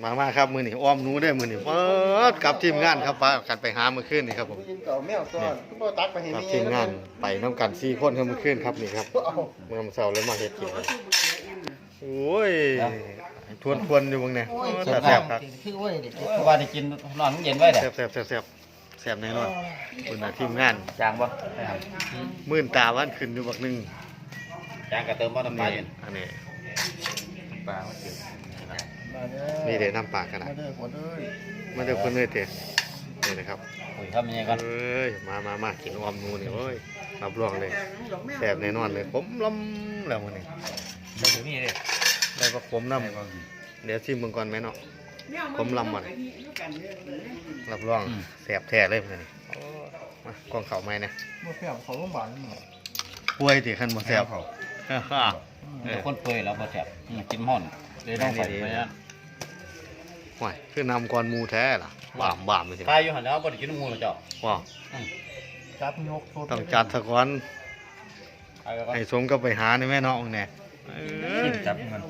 มามาครับมือนี่อ้อมหนูได้อมือนี่เปิดกับทีมงานครับพากันไปหาเมื่อคืนนี่ครับผม ยินเก่าแมวตัวก็บ่ตักไปให้กับแม่ทีมงานไปน้ำกันสี่คนครับเมื่อคืนครับนี่ครับเอาเมื่อเสาร์แล้วมาเฮ็ดกินครับโอ้ยทวนทวนๆอยู่เบางเนี่ยโอ้ยแต่แซ่บครับคือโอ้ยเด็กเพราะว่าได้กินนอนเย็นไว้เด้แซ่บแซ่บแซ่บแซ่บแซ่บแน่นอนคุณน่ะทีมงานจางบ่มื่นตาวันขึ้นอยู่บักหนึงจางก็เติมบ่น้ำปลานี่อยู่อันนี้ ปลาเติมมาเด้อ นี่เดี๋ยวน้ำปลากันนะมาเด้อคนเอ้ยมาเดี๋ยวคนเลยเตะนี่นะครับโอ้ยทำยังไงก่อนเอ้ยมามามากินออมหนูนี่โอ้ยรับรองเลยแซ่บแน่นอนเลยผมล้ำแล้วมันนี่เดี๋ยวนี้เด้ได้ปลาขมน้ำเดี๋ยวชิมเบิ่งก่อนแม่เนาะผมลำมันรับรองแซ่บแท้เลยมันนี่โอ้มากองเข่าไหมเนี่ยบ่แซ่บเขาโรงพยาบาลนี่ป่วยติคันบ่แซ่บฮ่า เอเดี๋ยอวคนเปื่อยแล้วบ่แซ่บอืมกินห่อนเลยต้องใส่นี่ๆไปนั่นห่วยคือนำก่อนหมูแท้ล่ะบ้ามบ้ามเลยสิตายอยู่หั่นแล้วบ่ได้กินหมูแล้วเจ้าว้าวจับยกโทษต้องจัดซะก่อนตายไปก่อนให้สมกับไปหาในแม่เนาะแน่เอ้ยจับมัน